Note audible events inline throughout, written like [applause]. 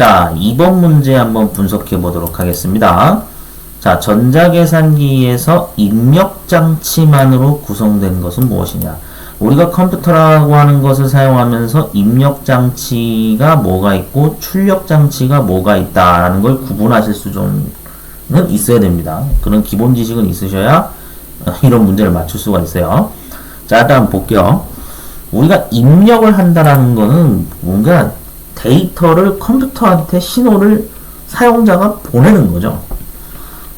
자, 2번 문제 한번 분석해 보도록 하겠습니다. 자, 전자계산기에서 입력장치만으로 구성된 것은 무엇이냐? 우리가 컴퓨터라고 하는 것을 사용하면서 입력장치가 뭐가 있고 출력장치가 뭐가 있다라는 걸 구분하실 수준은 있어야 됩니다. 그런 기본 지식은 있으셔야 [laughs] 이런 문제를 맞출 수가 있어요. 자, 일단 볼게요. 우리가 입력을 한다라는 거는 뭔가 데이터를 컴퓨터한테 신호를 사용자가 보내는 거죠.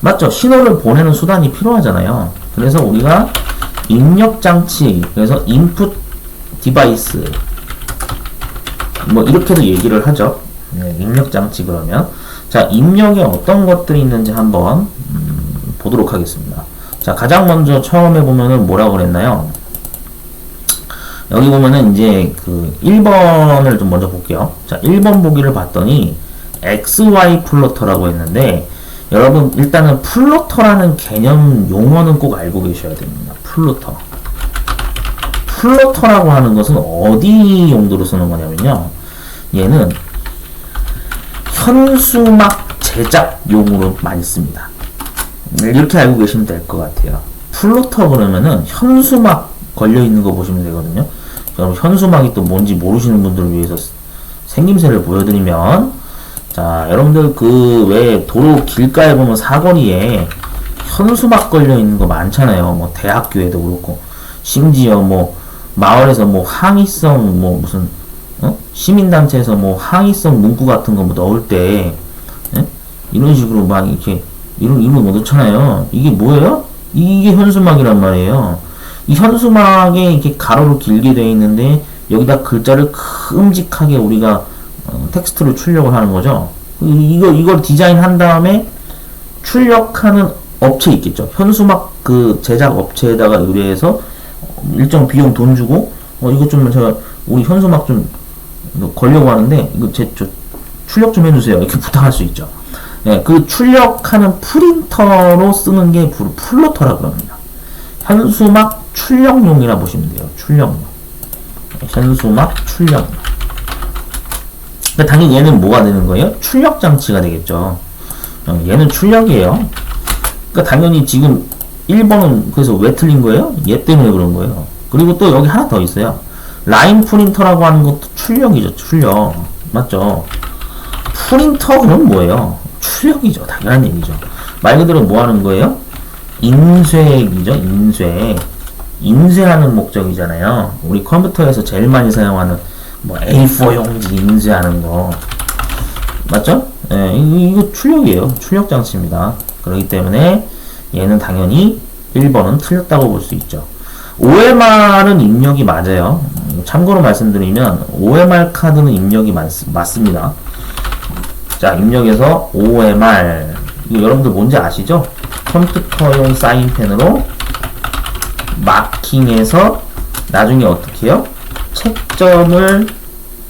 맞죠? 신호를 보내는 수단이 필요하잖아요. 그래서 우리가 입력 장치, 그래서 인풋 디바이스, 뭐 이렇게도 얘기를 하죠. 네, 입력 장치 그러면 자 입력에 어떤 것들이 있는지 한번 음, 보도록 하겠습니다. 자 가장 먼저 처음에 보면은 뭐라고 그랬나요? 여기 보면은 이제 그 1번을 좀 먼저 볼게요. 자 1번 보기를 봤더니 XY 플로터라고 했는데 여러분 일단은 플로터라는 개념 용어는 꼭 알고 계셔야 됩니다. 플로터. 플로터라고 하는 것은 어디 용도로 쓰는 거냐면요. 얘는 현수막 제작용으로 많이 씁니다. 이렇게 알고 계시면 될 것 같아요. 플로터 그러면은 현수막 걸려 있는 거 보시면 되거든요. 그럼 현수막이 또 뭔지 모르시는 분들을 위해서 생김새를 보여드리면 자, 여러분들 그 왜 도로 길가에 보면 사거리에 현수막 걸려 있는 거 많잖아요. 뭐 대학교에도 그렇고 심지어 뭐 마을에서 뭐 항의성 뭐 무슨 어? 시민단체에서 뭐 항의성 문구 같은 거 뭐 넣을 때 예? 이런 식으로 막 이렇게 이런 이런 거 넣잖아요. 이게 뭐예요? 이게 현수막이란 말이에요. 이 현수막에 이렇게 가로로 길게 되어 있는데 여기다 글자를 큼직하게 우리가 어, 텍스트로 출력을 하는 거죠. 이- 이거 이걸 디자인한 다음에 출력하는 업체 있겠죠. 현수막 그 제작 업체에다가 의뢰해서 일정 비용 돈 주고 어 이거 좀 제가 우리 현수막 좀 걸려고 하는데 이거 제 저 출력 좀 해주세요. 이렇게 [laughs] 부탁할 수 있죠. 예, 그 출력하는 프린터로 쓰는 게 부- 플로터라고 합니다. 현수막 출력용이라 보시면 돼요. 출력용. 예, 현수막 출력용. 당연히 얘는 뭐가 되는 거예요? 출력 장치가 되겠죠. 어, 얘는 출력이에요. 그러니까 당연히 지금 1번은 그래서 왜 틀린 거예요? 얘 때문에 그런 거예요. 그리고 또 여기 하나 더 있어요. 라인 프린터라고 하는 것도 출력이죠. 출력. 맞죠? 프린터 그럼 뭐예요? 출력이죠. 당연한 얘기죠. 말 그대로 뭐 하는 거예요? 인쇄기죠. 인쇄. 인쇄하는 목적이잖아요. 우리 컴퓨터에서 제일 많이 사용하는 뭐 A4 용지 인쇄하는 거. 맞죠? 예, 이- 이거 출력이에요. 출력 장치입니다. 그렇기 때문에 얘는 당연히 1번은 틀렸다고 볼 수 있죠. OMR은 입력이 맞아요. 음, 참고로 말씀드리면 OMR 카드는 입력이 맞, 맞습니다. 자, 입력에서 OMR 이거 여러분들 뭔지 아시죠? 컴퓨터용 사인펜으로 마킹해서 나중에 어떻게 해요? 채점을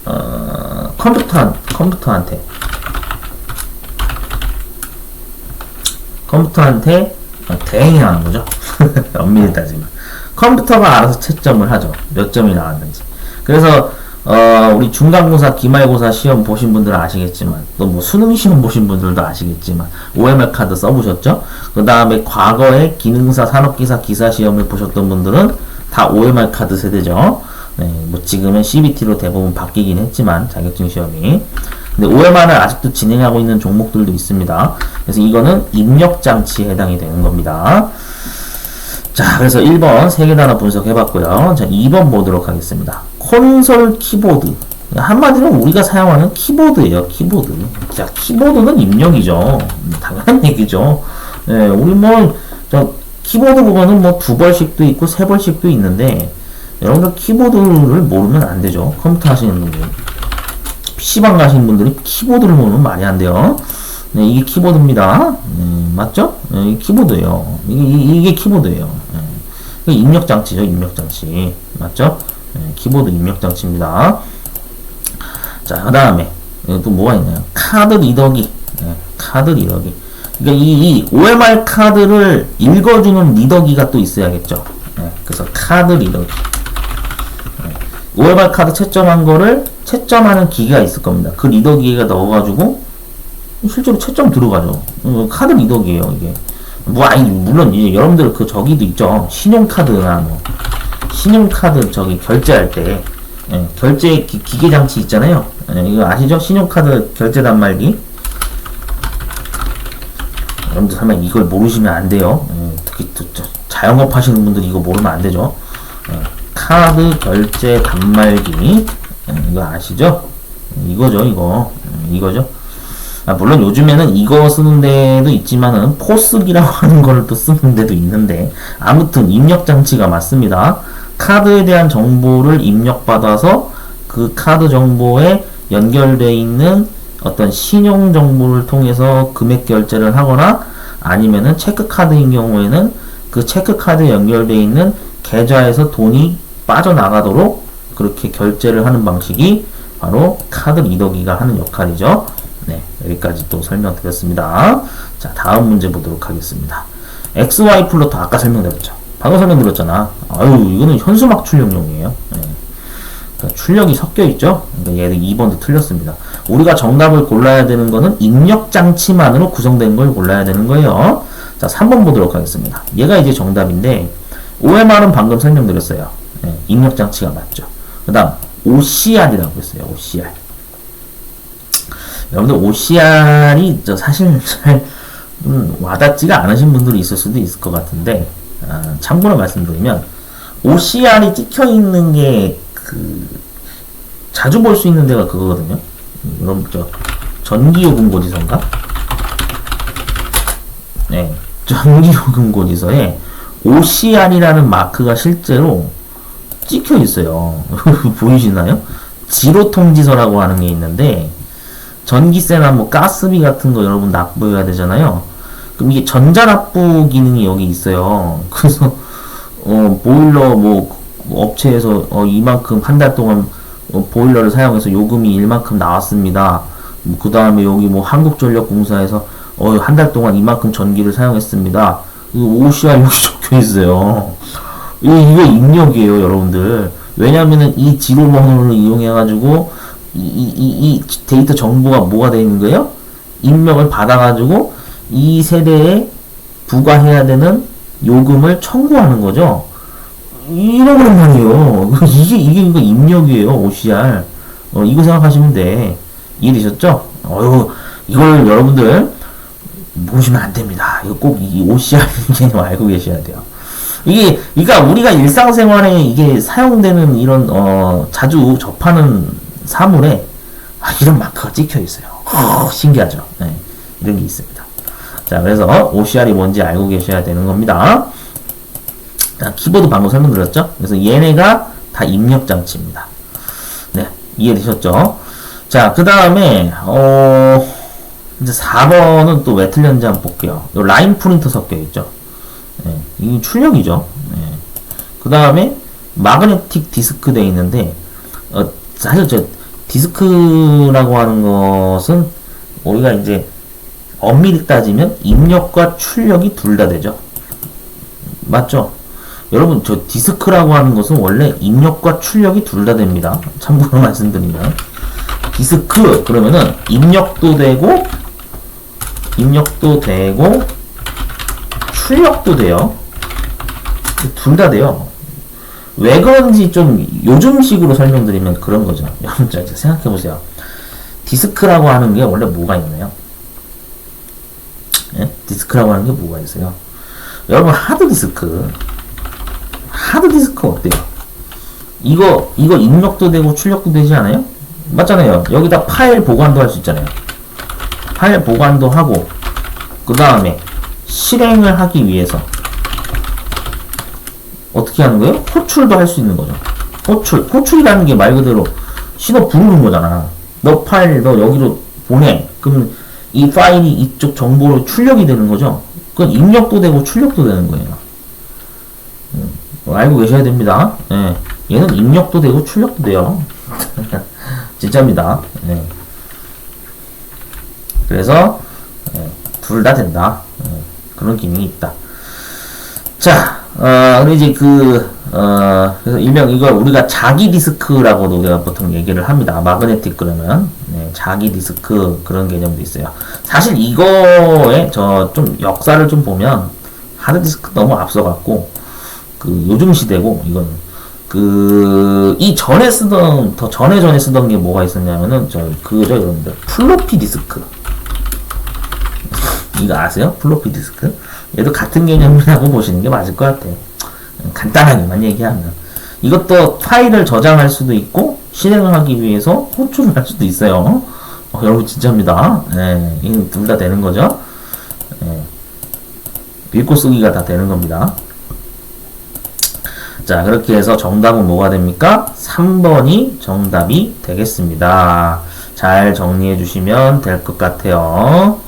어, 컴퓨터 컴퓨터한테 컴퓨터한테 대행하는 거죠. [laughs] 엄밀히 따지면 컴퓨터가 알아서 채점을 하죠. 몇 점이 나왔는지. 그래서 어, 우리 중간고사, 기말고사 시험 보신 분들은 아시겠지만 또 뭐 수능 시험 보신 분들도 아시겠지만 OMR 카드 써보셨죠? 그 다음에 과거에 기능사, 산업기사, 기사 시험을 보셨던 분들은 다 OMR 카드 세대죠. 네, 뭐 지금은 CBT로 대부분 바뀌긴 했지만 자격증 시험이 근데 OMR은 아직도 진행하고 있는 종목들도 있습니다. 그래서 이거는 입력 장치에 해당이 되는 겁니다. 자, 그래서 1번 세개 단어 분석해봤고요. 자, 2번 보도록 하겠습니다. 콘솔 키보드. 한마디로 우리가 사용하는 키보드예요. 키보드. 자, 키보드는 입력이죠. 음, 당연한 얘기죠. 예, 우리 뭐, 저, 키보드 보면은 뭐 두 벌씩도 있고 세 벌씩도 있는데, 여러분들 키보드를 모르면 안 되죠. 컴퓨터 하시는 분들. PC방 가시는 분들이 키보드를 모르면 말이 안 돼요. 네, 이게 키보드입니다. 네, 맞죠? 네, 이게 키보드예요. 이게, 이- 이게 키보드예요. 네. 이게 입력 장치죠, 입력 장치. 맞죠? 네, 키보드 입력 장치입니다. 자, 그 다음에 또 뭐가 있나요? 카드 리더기. 네, 카드 리더기. 그러니까 이, 이 OMR 카드를 읽어주는 리더기가 또 있어야겠죠. 네, 그래서 카드 리더기. OMR 카드 채점한 거를 채점하는 기계가 있을 겁니다. 그 리더 기계가 넣어가지고 실제로 채점 들어가죠. 어, 카드 리더기예요 이게. 뭐 아니 물론 이제 여러분들 그 저기도 있죠. 신용카드나 뭐 신용카드 저기 결제할 때 예, 결제 기, 계 장치 있잖아요. 예, 이거 아시죠? 신용카드 결제 단말기. 여러분들 설마 이걸 모르시면 안 돼요. 예, 특히 또 저- 자영업 하시는 분들 이거 모르면 안 되죠. 예, 카드 결제 단말기 예, 이거 아시죠? 예, 이거죠, 이거 예, 이거죠. 아, 물론 요즘에는 이거 쓰는 데도 있지만은 포스기라고 [laughs] 하는 거를 또 쓰는 데도 있는데 아무튼 입력 장치가 맞습니다. 카드에 대한 정보를 입력받아서 그 카드 정보에 연결되어 있는 어떤 신용 정보를 통해서 금액 결제를 하거나 아니면은 체크 카드인 경우에는 그 체크 카드에 연결되어 있는 계좌에서 돈이 빠져나가도록 그렇게 결제를 하는 방식이 바로 카드 리더기가 하는 역할이죠. 네, 여기까지 또 설명드렸습니다. 자, 다음 문제 보도록 하겠습니다. XY 플로터 아까 설명드렸죠. 방금 설명드렸잖아. 아유, 이거는 현수막 출력용이에요. 네. 그러니까 출력이 섞여 있죠. 그러니까 얘는 2번도 틀렸습니다. 우리가 정답을 골라야 되는 거는 입력 장치만으로 구성된 걸 골라야 되는 거예요. 자, 3번 보도록 하겠습니다. 얘가 이제 정답인데 OMR은 방금 설명드렸어요. 네, 입력 장치가 맞죠. 그 다음 OCR이라고 했어요. OCR. 여러분들 OCR이 저 사실 잘 음, 와닿지가 않으신 분들이 있을 수도 있을 것 같은데 아, 참고로 말씀드리면 OCR이 찍혀 있는 게 그 자주 볼 수 있는 데가 그거거든요. 음, 여러분 저 전기요금 고지서인가? 네, 전기요금 고지서에 OCR이라는 마크가 실제로 찍혀 있어요. [laughs] 보이시나요? 지로 통지서라고 하는 게 있는데 전기세나 뭐 가스비 같은 거 여러분 납부해야 되잖아요. 이게 전자납부 기능이 여기 있어요. 그래서 어 보일러 뭐 업체에서 어 이만큼 한 달 동안 어, 보일러를 사용해서 요금이 일만큼 나왔습니다. 그 다음에 여기 뭐 한국전력공사에서 어 한 달 동안 이만큼 전기를 사용했습니다. 이 OCR 여기 적혀 있어요. 이 이게 입력이에요, 여러분들. 왜냐면은 이 지로 번호를 이용해가지고 이, 이, 이, 이 데이터 정보가 뭐가 되어 있는 거예요? 입력을 받아가지고 이 세대에 부과해야 되는 요금을 청구하는 거죠. 이러는 말이에요. [laughs] 이게, 이게 이거 입력이에요, OCR. 어, 이거 생각하시면 돼. 이해되셨죠? 어휴, 이걸 여러분들 모르시면 안 됩니다. 이거 꼭 이 OCR 개념 알고 계셔야 돼요. 이게, 그러니까 우리가 일상생활에 이게 사용되는 이런, 어, 자주 접하는 사물에 아, 이런 마크가 찍혀 있어요. 어, 신기하죠? 네, 이런 게 있습니다. 자, 그래서 OCR이 뭔지 알고 계셔야 되는 겁니다. 자, 키보드 방금 설명드렸죠? 그래서 얘네가 다 입력 장치입니다. 네, 이해되셨죠? 자, 그 다음에, 어, 이제 4번은 또 왜 틀렸는지 한번 볼게요. 요 라인 프린터 섞여 있죠? 네, 이게 출력이죠. 네. 그 다음에 마그네틱 디스크 돼 있는데, 어, 사실 저 디스크라고 하는 것은 우리가 이제 엄밀히 따지면 입력과 출력이 둘 다 되죠. 맞죠? 여러분 저 디스크라고 하는 것은 원래 입력과 출력이 둘 다 됩니다. 참고로 [laughs] 말씀드리면 디스크 그러면은 입력도 되고 입력도 되고 출력도 돼요. 둘 다 돼요. 왜 그런지 좀 요즘식으로 설명드리면 그런 거죠. [laughs] 여러분 자 이제 생각해 보세요. 디스크라고 하는 게 원래 뭐가 있나요? 예? 디스크라고 하는 게 뭐가 있어요? 여러분 하드 디스크 하드 디스크 어때요? 이거 이거 입력도 되고 출력도 되지 않아요? 맞잖아요. 여기다 파일 보관도 할 수 있잖아요. 파일 보관도 하고 그 다음에 실행을 하기 위해서 어떻게 하는 거예요? 호출도 할 수 있는 거죠. 호출. 호출이라는 게 말 그대로 신호 부르는 거잖아. 너 파일 너 여기로 보내. 그러면 이 파일이 이쪽 정보로 출력이 되는 거죠. 그건 입력도 되고 출력도 되는 거예요. 음, 알고 계셔야 됩니다. 예. 얘는 입력도 되고 출력도 돼요. [laughs] 진짜입니다. 예. 그래서 예, 둘다 된다. 예, 그런 기능이 있다. 자, 어, 근데 이제 그, 어, 그래서 일명 이걸 우리가 자기 디스크라고도 우리가 보통 얘기를 합니다. 마그네틱 그러면. 네, 자기 디스크 그런 개념도 있어요. 사실 이거에 저 좀 역사를 좀 보면 하드디스크 너무 앞서갔고, 그 요즘 시대고, 이거는. 그, 이 전에 쓰던, 더 전에 전에 쓰던 게 뭐가 있었냐면은, 저, 그죠, 여러분들. 플로피 디스크. [laughs] 이거 아세요? 플로피 디스크? 얘도 같은 개념이라고 보시는 게 맞을 것 같아요. 간단하게만 얘기하면. 이것도 파일을 저장할 수도 있고, 실행을 하기 위해서 호출을 할 수도 있어요. 어, 여러분, 진짜입니다. 네, 둘다 되는 거죠. 네. 읽고 쓰기가 다 되는 겁니다. 자, 그렇게 해서 정답은 뭐가 됩니까? 3번이 정답이 되겠습니다. 잘 정리해 주시면 될 것 같아요.